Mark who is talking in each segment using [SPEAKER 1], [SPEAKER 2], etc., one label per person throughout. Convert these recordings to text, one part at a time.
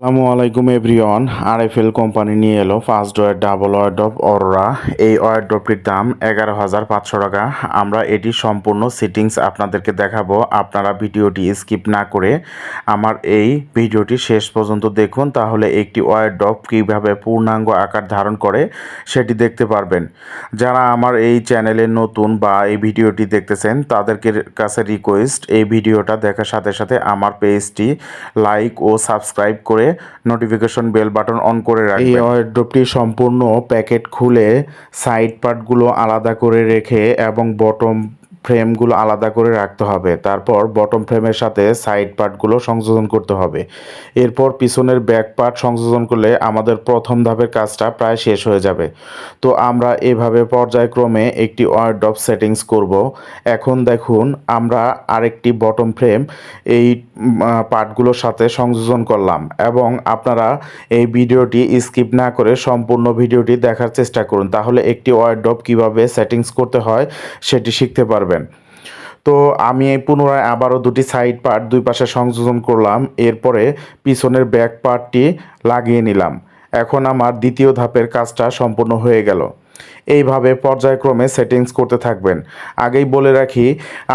[SPEAKER 1] আসসালামু আলাইকুম everyone, RFL company নিয়ে এলো first drawer double wardrobe Aurora. এই ওয়ার্ডপটির দাম এগারো হাজার পাঁচশো টাকা। আমরা এটি সম্পূর্ণ সিটিংস আপনাদেরকে দেখাবো। আপনারা ভিডিওটি স্কিপ না করে আমার এই ভিডিওটি শেষ পর্যন্ত দেখুন, তাহলে একটি ওয়ার্ডপ কীভাবে পূর্ণাঙ্গ আকার ধারণ করে সেটি দেখতে পারবেন। যারা আমার এই চ্যানেলে নতুন বা এই ভিডিওটি দেখতেছেন, তাদেরকে কাছে রিকোয়েস্ট এই ভিডিওটা দেখার সাথে সাথে আমার পেজটি লাইক ও সাবস্ক্রাইব করে নোটিফিকেশন বেল বাটন অন করে রাখবেন। এই ওয়ারড্রপটি সম্পূর্ণ প্যাকেট খুলে সাইড পার্টগুলো আলাদা করে রেখে এবং বটম ফ্রেমগুলো আলাদা করে রাখতে হবে। তারপর বটম ফ্রেমের সাথে সাইড পার্টগুলো সংযোজন করতে হবে। এরপর পিছনের ব্যাক পার্ট সংযোজন করলে আমাদের প্রথম ধাপের কাজটা প্রায় শেষ হয়ে যাবে। তো আমরা এভাবে পর্যায়ক্রমে একটি ওয়ার্ড্রপ সেটিংস করব। এখন দেখুন, আমরা আরেকটি বটম ফ্রেম এই পার্টগুলোর সাথে সংযোজন করলাম এবং আপনারা এই ভিডিওটি স্কিপ না করে সম্পূর্ণ ভিডিওটি দেখার চেষ্টা করুন। তাহলে একটি ওয়ার্ড্রপ কীভাবে সেটিংস করতে হয়, সেটি শিখতে পারবেন। তো আমি পুনরায় আবারও দুটি সাইড পার্ট দুই পাশে সংযোজন করলাম, এরপরে পিছনের ব্যাক পার্টটি লাগিয়ে নিলাম। এখন আমার দ্বিতীয় ধাপের কাজটা সম্পূর্ণ হয়ে গেল। এইভাবে পর্যায়ক্রমে সেটিংস করতে থাকবেন। আগেই বলে রাখি,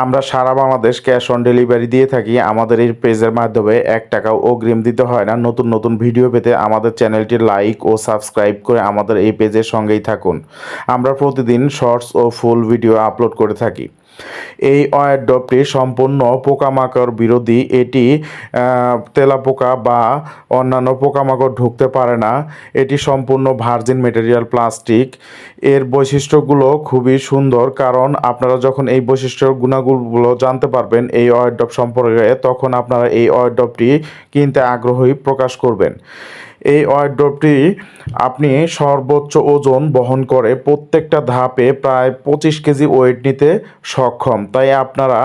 [SPEAKER 1] আমরা সারা বাংলাদেশ ক্যাশ অন ডেলিভারি দিয়ে থাকি। আমাদের এই পেজের মাধ্যমে এক টাকাও অগ্রিম দিতে হয় না। নতুন নতুন ভিডিও পেতে আমাদের চ্যানেলটি লাইক ও সাবস্ক্রাইব করে আমাদের এই পেজের সঙ্গেই থাকুন। আমরা প্রতিদিন শর্টস ও ফুল ভিডিও আপলোড করে থাকি। এই অয়েডপটি সম্পূর্ণ পোকামাকড় বিরোধী। এটি তেলাপোকা বা অন্যান্য পোকামাকড় ঢুকতে পারে না। এটি সম্পূর্ণ ভার্জিন মেটেরিয়াল প্লাস্টিক এর বৈশিষ্ট্যগুলো খুবই সুন্দর, কারণ আপনারা যখন এই বৈশিষ্ট্য গুণাগুণগুলো জানতে পারবেন এই অয়েডপ সম্পর্কে, তখন আপনারা এই অয়েডপটি কিনতে আগ্রহী প্রকাশ করবেন। এই ওয়ার্ড্রপটি আপনি সর্বোচ্চ ওজন বহন করে প্রত্যেকটা ধাপে প্রায় পঁচিশ কেজি ওয়েট নিতে সক্ষম। তাই আপনারা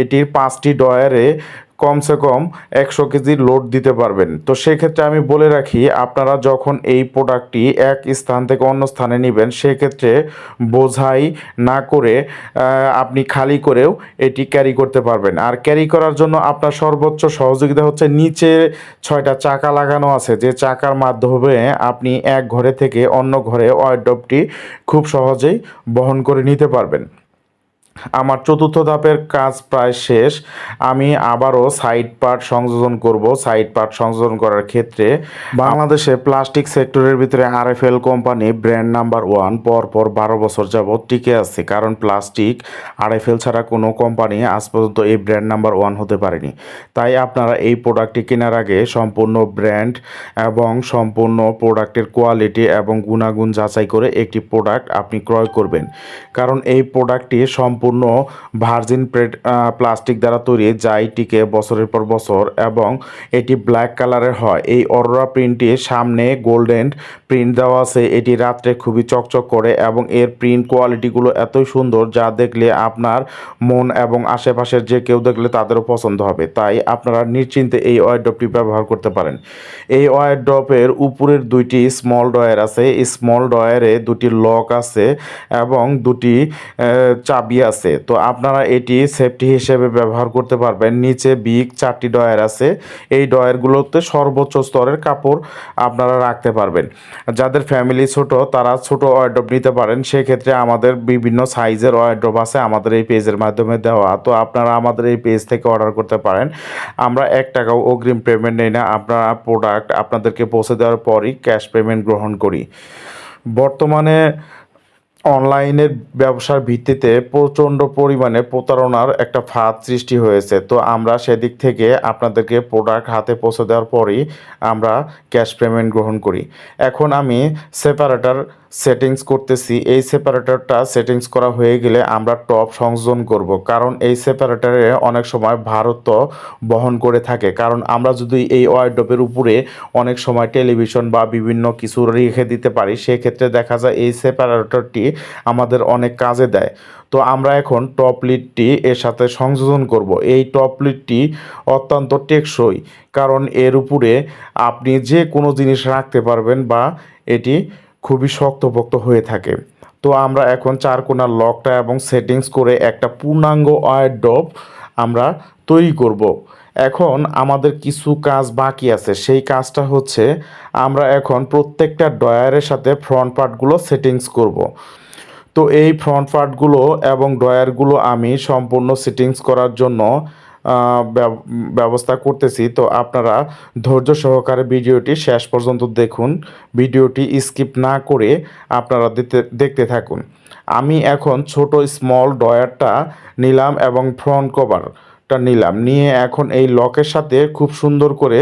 [SPEAKER 1] এটির পাঁচটি ডয়ারে কমসে কম একশো কেজি লোড দিতে পারবেন। তো সেক্ষেত্রে আমি বলে রাখি, আপনারা যখন এই প্রোডাক্টটি এক স্থান থেকে অন্য স্থানে নেবেন, সেক্ষেত্রে বোঝাই না করে আপনি খালি করেও এটি ক্যারি করতে পারবেন। আর ক্যারি করার জন্য আপনার সর্বোচ্চ সহযোগিতা হচ্ছে নিচে ছয়টা চাকা লাগানো আছে। যে চাকার মাধ্যমে আপনি এক ঘরে থেকে অন্য ঘরে ওয়ার্ডপটি খুব সহজেই বহন করে নিতে পারবেন। আমার চতুর্থ ধাপের কাজ প্রায় শেষ। আমি আবারও সাইড পার্ট সংযোজন করব। সাইড পার্ট সংযোজন করার ক্ষেত্রে বাংলাদেশে প্লাস্টিক সেক্টরের ভিতরে R F L company brand number one, পরপর বারো বছর যাবৎ টিকে আছে। কারণ প্লাস্টিক আরএফএল ছাড়া কোনো কোম্পানি আজ পর্যন্ত এই ব্র্যান্ড নাম্বার ওয়ান হতে পারেনি। তাই আপনারা এই প্রোডাক্টটি কেনার আগে সম্পূর্ণ ব্র্যান্ড এবং সম্পূর্ণ প্রোডাক্টের কোয়ালিটি এবং গুণাগুণ যাচাই করে একটি প্রোডাক্ট আপনি ক্রয় করবেন। কারণ এই প্রোডাক্টটি সম্পূর্ণ ভার্জিন প্লাস্টিক দ্বারা তৈরি যাই টিকে বছরের পর বছর এবং এটি ব্ল্যাক কালারের হয়। এই অরোরা প্রিন্টটি সামনে গোল্ডেন প্রিন্ট দেওয়া আছে। এটি রাত্রে খুবই চকচক করে এবং এর প্রিন্ট কোয়ালিটিগুলো এতই সুন্দর যা দেখলে আপনার মন এবং আশেপাশের যে কেউ দেখলে তাদেরও পছন্দ হবে। তাই আপনারা নিশ্চিন্তে এই ওয়ারড্রপটি ব্যবহার করতে পারেন। এই ওয়ারড্রপের উপরের দুইটি স্মল ডয়ার আছে। স্মল ডয়ারে দুটি লক আছে এবং দুটি চাবি আছে তো আপনারা এটি সেফটি হিসেবে ব্যবহার করতে পারবেন। নিচে বিগ চারটি ডয়ার আছে। এই ডয়ারগুলোতে সর্বোচ্চ স্তরের কাপড় আপনারা রাখতে পারবেন। যাদের ফ্যামিলি ছোট, তারা ছোট ওয়ার্ড্রপ নিতে পারেন। সেক্ষেত্রে আমাদের বিভিন্ন সাইজের ওয়ার্ড্রপ আছে আমাদের এই পেজের মাধ্যমে দেওয়া। তো আপনারা আমাদের এই পেজ থেকে অর্ডার করতে পারেন। আমরা এক টাকাও অগ্রিম পেমেন্ট নেই না। আপনারা প্রোডাক্ট আপনাদেরকে পৌঁছে দেওয়ার পরই ক্যাশ পেমেন্ট গ্রহণ করি। বর্তমানে অনলাইনের ব্যবসার ভিত্তিতে প্রচণ্ড পরিমাণে প্রতারণার একটা ফাঁদ সৃষ্টি হয়েছে। তো আমরা সেদিক থেকে আপনাদেরকে প্রোডাক্ট হাতে পৌঁছে দেওয়ার পরই আমরা ক্যাশ পেমেন্ট গ্রহণ করি। এখন আমি সেপারেটার সেটিংস করতেছি, এই সেপারেটরটা সেটিংস করা হয়ে গেলে আমরা টপ সংযোজন করব। কারণ এই সেপারেটরে অনেক সময় ভারত বহন করে থাকে। কারণ আমরা যদি এই ওয়ার্ডপের উপরে অনেক সময় টেলিভিশন বা বিভিন্ন কিছু রেখে দিতে পারি, সেক্ষেত্রে দেখা যায় এই সেপারেটরটি আমাদের অনেক কাজে দেয়। তো আমরা এখন টপ লিডটি এর সাথে সংযোজন করব। এই টপ লিডটি অত্যন্ত টেকসই। কারণ এর উপরে আপনি যে কোনো জিনিস রাখতে পারবেন বা এটি খুবই শক্তপোক্ত হয়ে থাকে। তো আমরা এখন চার কোণার লকটা এবং সেটিংস করে একটা পূর্ণাঙ্গ ওয়ারড্রপ আমরা তৈরি করব। এখন আমাদের কিছু কাজ বাকি আছে। সেই কাজটা হচ্ছে আমরা এখন প্রত্যেকটা ডয়ারের সাথে ফ্রন্ট পার্টগুলো সেটিংস করব। তো এই ফ্রন্ট পার্টগুলো এবং ডয়ারগুলো আমি সম্পূর্ণ সেটিংস করার জন্য ব্যবস্থা করতেছি। তো আপনারা ধৈর্য সহকারে ভিডিওটি শেষ পর্যন্ত দেখুন। ভিডিওটি স্কিপ না করে আপনারা দেখতে থাকুন। আমি এখন ছোট স্মল ডয়ারটা নিলাম এবং ফ্রন্ট কভারটা নিলাম। নিয়ে এখন এই লকের সাথে খুব সুন্দর করে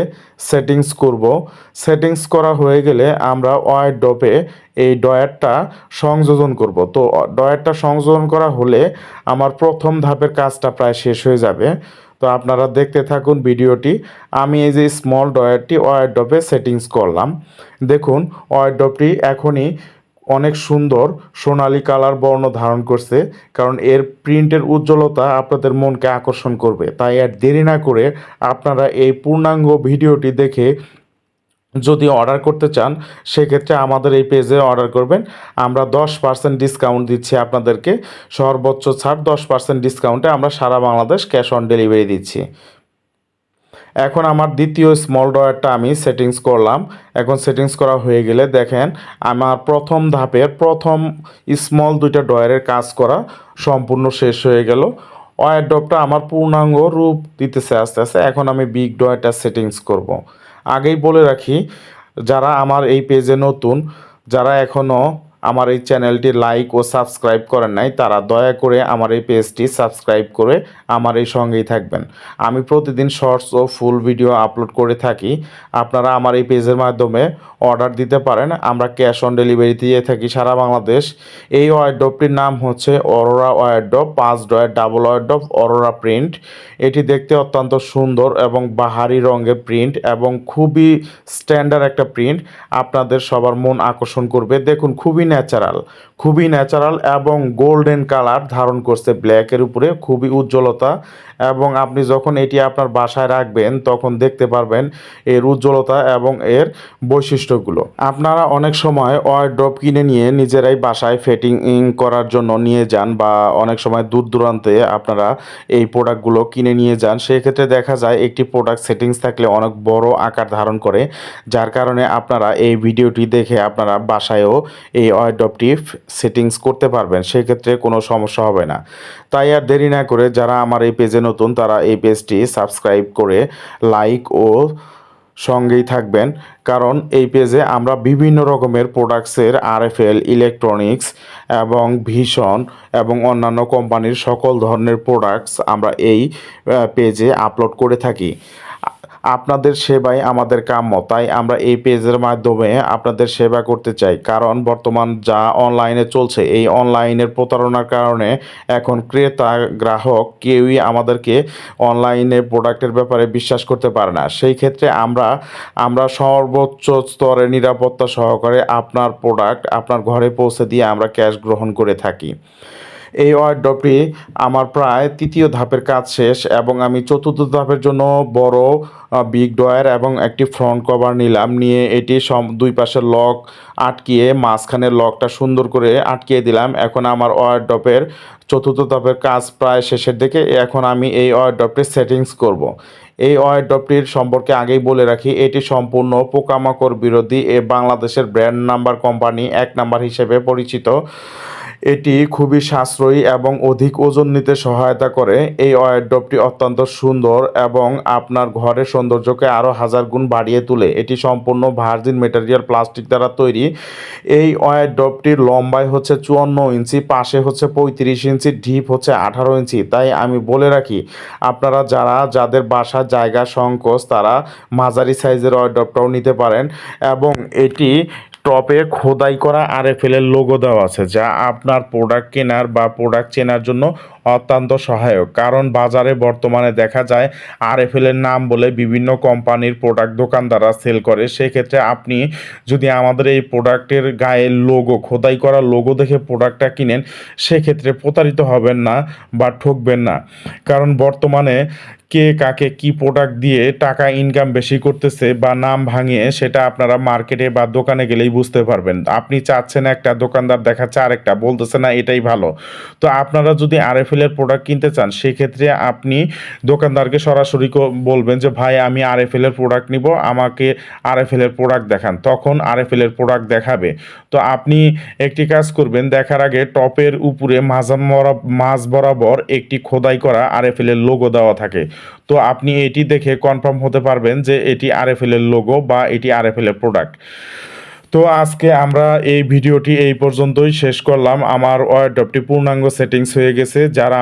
[SPEAKER 1] সেটিংস করব। সেটিংস করা হয়ে গেলে আমরা ওয়াইড ডপে এই ডয়ারটা সংযোজন করব। তো ডয়ারটা সংযোজন করা হলে আমার প্রথম ধাপের কাজটা প্রায় শেষ হয়ে যাবে। তো আপনারা দেখতে থাকুন ভিডিওটি। আমি এই যে স্মল ডয়ারটি ওয়ার ডপে সেটিংস করলাম। দেখুন ওয়ার ডপটি এখনই অনেক সুন্দর, সোনালি কালার বর্ণ ধারণ করছে। কারণ এর প্রিন্টের উজ্জ্বলতা আপনাদের মনকে আকর্ষণ করবে। তাই আর দেরি না করে আপনারা এই পূর্ণাঙ্গ ভিডিওটি দেখে যদি অর্ডার করতে চান, সেক্ষেত্রে আমাদের এই পেজে অর্ডার করবেন। আমরা দশ পার্সেন্ট ডিসকাউন্ট দিচ্ছি আপনাদেরকে। সর্বোচ্চ ছাড় দশ পার্সেন্ট ডিসকাউন্টে আমরা সারা বাংলাদেশ ক্যাশ অন ডেলিভারি দিচ্ছি। এখন আমার দ্বিতীয় স্মল ডয়ারটা আমি সেটিংস করলাম। এখন সেটিংস করা হয়ে গেলে দেখেন, আমার প্রথম ধাপের প্রথম স্মল দুইটা ডয়ারের কাজ করা সম্পূর্ণ শেষ হয়ে গেল। ওয়ার ডপটা আমার পূর্ণাঙ্গ রূপ দিতেছে আস্তে আস্তে। এখন আমি বিগ ডয়ারটা সেটিংস করব। আগেই বলে রাখি যারা আমার এই পেজে নতুন যারা এখনও আমার এই চ্যানেলটি লাইক ও সাবস্ক্রাইব করেন নাই, তারা দয়া করে আমার এই পেজটি সাবস্ক্রাইব করে আমার এই সঙ্গেই থাকবেন। আমি প্রতিদিন শর্টস ও ফুল ভিডিও আপলোড করে থাকি। আপনারা আমার এই পেজের মাধ্যমে অর্ডার দিতে পারেন। আমরা ক্যাশ অন ডেলিভারি দিয়ে থাকি সারা বাংলাদেশ। এই ওয়ারডপটির নাম হচ্ছে অরোরা ওয়ারডপ পাঁচ drawer double wardrobe Aurora print এটি দেখতে অত্যন্ত সুন্দর এবং বাহারি রঙের প্রিন্ট এবং খুবই স্ট্যান্ডার্ড একটা প্রিন্ট আপনাদের সবার মন আকর্ষণ করবে। দেখুন, খুবই ন্যাচারাল খুবই ন্যাচারাল এবং গোল্ডেন কালার ধারণ করছে ব্ল্যাকের উপরে, খুবই উজ্জ্বলতা। এবং আপনি যখন এটি আপনার বাসায় রাখবেন, তখন দেখতে পারবেন এর উজ্জ্বলতা এবং এর বৈশিষ্ট্যগুলো। আপনারা অনেক সময় ওয়ারড্রপ কিনে নিয়ে নিজেরাই বাসায় ফিটিং করার জন্য নিয়ে যান বা অনেক সময় দূর দূরান্তে আপনারা এই প্রোডাক্টগুলো কিনে নিয়ে যান। সেক্ষেত্রে দেখা যায় একটি প্রোডাক্ট সেটিংস থাকলে অনেক বড় আকার ধারণ করে, যার কারণে আপনারা এই ভিডিওটি দেখে আপনারা বাসায়ও এই ওয়ারড্রপটি সেটিংস করতে পারবেন, সেক্ষেত্রে কোনো সমস্যা হবে না। তাই আর দেরি না করে যারা আমার এই পেজে নতুন, তারা এই পেজটি সাবস্ক্রাইব করে লাইক ও সঙ্গেই থাকবেন। কারণ এই পেজে আমরা বিভিন্ন রকমের প্রোডাক্টসের আরএফএল ইলেকট্রনিক্স এবং ভীষণ এবং অন্যান্য কোম্পানির সকল ধরনের প্রোডাক্টস আমরা এই পেজে আপলোড করে থাকি। আপনাদের সেবাই আমাদের কাম্য। তাই আমরা এই পেজের মাধ্যমে আপনাদের সেবা করতে চাই। কারণ বর্তমান যা অনলাইনে চলছে, এই অনলাইনের প্রতারণার কারণে এখন ক্রেতা, গ্রাহক কেউই আমাদেরকে অনলাইনে প্রোডাক্টের ব্যাপারে বিশ্বাস করতে পারে না। সেই ক্ষেত্রে আমরা আমরা সর্বোচ্চ স্তরে নিরাপত্তা সহকারে আপনার প্রোডাক্ট আপনার ঘরে পৌঁছে দিয়ে আমরা ক্যাশ গ্রহণ করে থাকি। এই ওয়ার্ডটি আমার প্রায় তৃতীয় ধাপের কাজ শেষ এবং আমি চতুর্থ ধাপের জন্য বড় বিগ ডয়ার এবং একটি ফ্রন্ট কভার নিলাম। নিয়ে এটি সম, দুই পাশের লক আটকিয়ে মাঝখানের লকটা সুন্দর করে আটকিয়ে দিলাম। এখন আমার ওয়ার্ডপের চতুর্থ ধাপের কাজ প্রায় শেষের দিকে। এখন আমি এই ওয়ার্ডপটির সেটিংস করব। এই ওয়ার্ডপটির সম্পর্কে আগেই বলে রাখি, এটি সম্পূর্ণ পোকামাকড় বিরোধী। এ বাংলাদেশের ব্র্যান্ড নাম্বার কোম্পানি এক নাম্বার হিসেবে পরিচিত। এটি খুবই সাশ্রয়ী এবং অধিক ওজন নিতে সহায়তা করে। এই ওয়ারড্রপটি অত্যন্ত সুন্দর এবং আপনার ঘরের সৌন্দর্যকে আরও হাজার গুণ বাড়িয়ে তোলে। এটি সম্পূর্ণ ভার্জিন মেটেরিয়াল প্লাস্টিক দ্বারা তৈরি। এই ওয়ারড্রপটির লম্বাই হচ্ছে চুয়ান্ন ইঞ্চি, পাশে হচ্ছে পঁয়ত্রিশ ইঞ্চি ঢিপ হচ্ছে আঠারো ইঞ্চি। তাই আমি বলে রাখি, আপনারা যারা, যাদের বাসার জায়গা সংকোচ, তারা মাঝারি সাইজের ওয়ারড্রপটাও নিতে পারেন এবং এটি টপে খোদাই করা আরএফএল এর লোগো দেওয়া আছে, যা আপনার প্রোডাক্ট কেনার বা প্রোডাক্ট চেনার জন্য অত্যন্ত সহায়ক। কারণ বাজারে বর্তমানে দেখা যায় আরএফএল এর নাম বলে বিভিন্ন কোম্পানির প্রোডাক্ট দোকানদাররা সেল করে। সেক্ষেত্রে আপনি যদি আমাদের এই প্রোডাক্টের গায়ে লোগো খোদাই করা লোগো দেখে প্রোডাক্টটা কিনেন, সেক্ষেত্রে প্রতারিত হবেন না বা ঠকবেন না। কারণ বর্তমানে
[SPEAKER 2] কে কাকে কি প্রোডাক্ট দিয়ে টাকা ইনকাম বেশি করতেছে বা নাম ভাঙিয়ে সেটা আপনারা মার্কেটে বা দোকানে গেলেই বুঝতে পারবেন। আপনি চাচ্ছেন একটা দোকানদার দেখাচ্ছে আরেকটা, বলতেছে না এটাই ভালো। তো আপনারা যদি আর আরএফএল এর প্রোডাক্ট কিনতে চান, সেক্ষেত্রে আপনি দোকানদারকে সরাসরি বলবেন যে, ভাই, আমি আর আরএফএল এর প্রোডাক্ট নিব, আমাকে আরএফএল এর প্রোডাক্ট দেখান। তখন আর আরএফএল এর প্রোডাক্ট দেখাবে। তো আপনি একটি কাজ করবেন, দেখার আগে টপের উপরে মাঝ বরাবর একটি খোদাই করা আর আরএফএল এর লোগো দেওয়া থাকে। তো আপনি এটি দেখে কনফার্ম হতে পারবেন যে এটি আর এফ এর লোগো বা এটি আর এফ এর প্রোডাক্ট তো আজকে আমরা এই ভিডিওটি এই পর্যন্তই শেষ করলাম। আমার ওয়ারডপটি পূর্ণাঙ্গ সেটিংস হয়ে গেছে। যারা